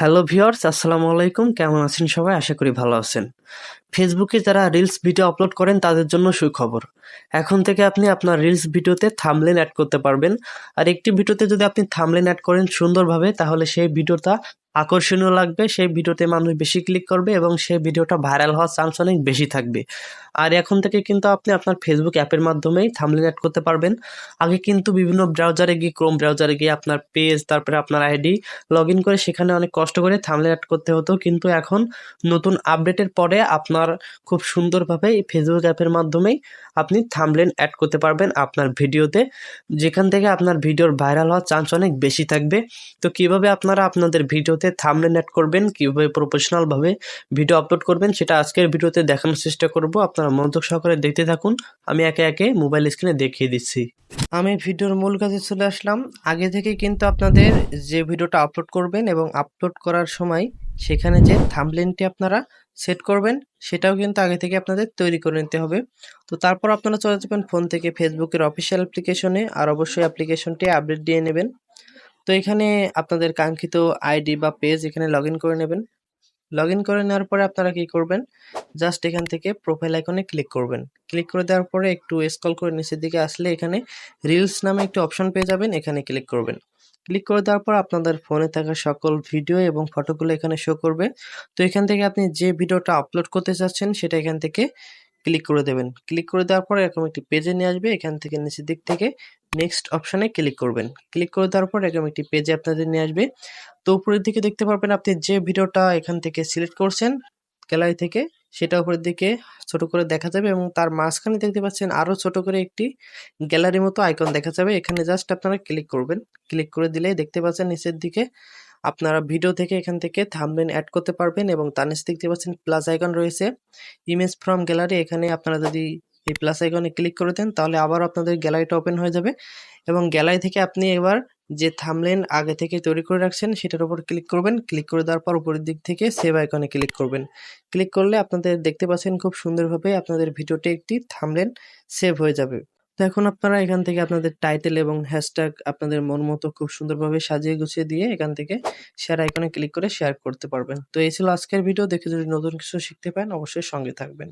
Hello viewers আসসালামু আলাইকুম। কেমন আছেন সবাই? আশা করি ভালো আছেন। ফেসবুকে যারা রিলস ভিডিও আপলোড করেন, তাদের জন্য সুখবর। এখন থেকে আপনি আপনার রিলস ভিডিওতে থামলেন অ্যাড করতে পারবেন। আর একটি ভিডিওতে যদি আপনি থামলেন অ্যাড করেন সুন্দরভাবে, তাহলে সেই ভিডিওটা আকর্ষণীয় লাগবে, সেই ভিডিওতে মানুষ বেশি ক্লিক করবে এবং সেই ভিডিওটা ভাইরাল হওয়ার চান্স অনেক বেশি থাকবে। আর এখন থেকে কিন্তু আপনি আপনার ফেসবুক অ্যাপের মাধ্যমেই থামলেন অ্যাড করতে পারবেন। আগে কিন্তু বিভিন্ন ব্রাউজারে গিয়ে ক্রোম ব্রাউজারে গিয়ে আপনার পেজ তারপরে আপনার আইডি লগ ইন করে সেখানে অনেক কষ্ট করে থামলেন অ্যাড করতে হতো। কিন্তু এখন নতুন আপডেটের পরে আপনার খুব সুন্দরভাবে এই ফেসবুক অ্যাপের মাধ্যমেই আপনি থামলেন অ্যাড করতে পারবেন আপনার ভিডিওতে। যেখান থেকে আপনার ভিডিওর ভাইরাল হওয়ার চান্স অনেক বেশি থাকবে। তো কীভাবে আপনারা আপনাদের ভিডিওতে থামলেন অ্যাড করবেন, কীভাবে প্রফেশনালভাবে ভিডিও আপলোড করবেন, সেটা আজকের ভিডিওতে দেখানোর চেষ্টা করব। আপনারা মনোযোগ সহকারে দেখতে থাকুন। আমি একে একে মোবাইল স্ক্রিনে দেখিয়ে দিচ্ছি। আমি ভিডিওর মূল কাজে চলে আসলাম। আগে থেকে কিন্তু আপনাদের যে ভিডিওটা আপলোড করবেন এবং আপলোড করার সময় সেখানে যে থামলেনটি আপনারা সেট করবেন, সেটাও কিন্তু আগে থেকে আপনাদের তৈরি করে নিতে হবে। তো তারপর আপনারা চলে যাবেন ফোন থেকে ফেসবুকের অফিসিয়াল অ্যাপ্লিকেশনে, আর অবশ্যই অ্যাপ্লিকেশনটি আপডেট দিয়ে নেবেন। তো এখানে আপনাদের কাঙ্ক্ষিত আইডি বা পেজ এখানে লগ করে নেবেন। লগ করে নেওয়ার পরে আপনারা কি করবেন? জাস্ট এখান থেকে প্রোফাইল আইকনে ক্লিক করবেন। ক্লিক করে দেওয়ার পরে একটু স্ক্রল করে নিচের দিকে আসলে এখানে রিলস নামে একটি অপশন পেয়ে যাবেন, এখানে ক্লিক করবেন। ক্লিক করে দেওয়ার পর আপনাদের ফোনে থাকা সকল ভিডিও এবং ফটোগুলো এখানে শো করবে। তো এখান থেকে আপনি যে ভিডিওটা আপলোড করতে চাচ্ছেন সেটা এখান থেকে ক্লিক করে দেবেন। ক্লিক করে দেওয়ার পর এরকম একটি পেজে নিয়ে আসবে। এখান থেকে নিচের দিক থেকে নেক্সট অপশানে ক্লিক করবেন। ক্লিক করে দেওয়ার পর এরকম একটি পেজে আপনাদের নিয়ে আসবে। তো উপরের দিকে দেখতে পারবেন আপনি যে ভিডিওটা এখান থেকে সিলেক্ট করছেন গ্যালারি থেকে সেটা উপরের দিকে ছোট করে দেখা যাবে এবং তার মাঝখানে দেখতে পাচ্ছেন আরও ছোট করে একটি গ্যালারির মতো আইকন দেখা যাবে। এখানে জাস্ট আপনারা ক্লিক করবেন। ক্লিক করে দিলে দেখতে পাচ্ছেন নিচের দিকে আপনারা ভিডিও থেকে এখান থেকে থামবেন অ্যাড করতে পারবেন এবং তার নিচে দেখতে পাচ্ছেন প্লাস আইকন রয়েছে। ইমেজ ফ্রম গ্যালারি এখানে আপনারা যদি এই প্লাস আইকনে ক্লিক করে দেন তাহলে আবার আপনাদের গ্যালারিটা ওপেন হয়ে যাবে এবং গ্যালারি থেকে আপনি এবার যে থামলেন আগে থেকে তৈরি করে রাখছেন, সেটার উপর ক্লিক করবেন। ক্লিক করে দেওয়ার পর উপরের দিক থেকে সেভ আইকনে ক্লিক করবেন। ক্লিক করলে আপনাদের দেখতে পাচ্ছেন খুব সুন্দরভাবে আপনাদের ভিডিওটি একটি থামলেন সেভ হয়ে যাবে। তো এখন আপনারা এখান থেকে আপনাদের টাইটেল এবং হ্যাশট্যাগ আপনাদের মন মতো খুব সুন্দরভাবে সাজিয়ে গুছিয়ে দিয়ে এখান থেকে শেয়ার আইকনে ক্লিক করে শেয়ার করতে পারবেন। তো এই ছিল আজকের ভিডিও দেখে যদি নতুন কিছু শিখতে পারেন, অবশ্যই সঙ্গে থাকবেন।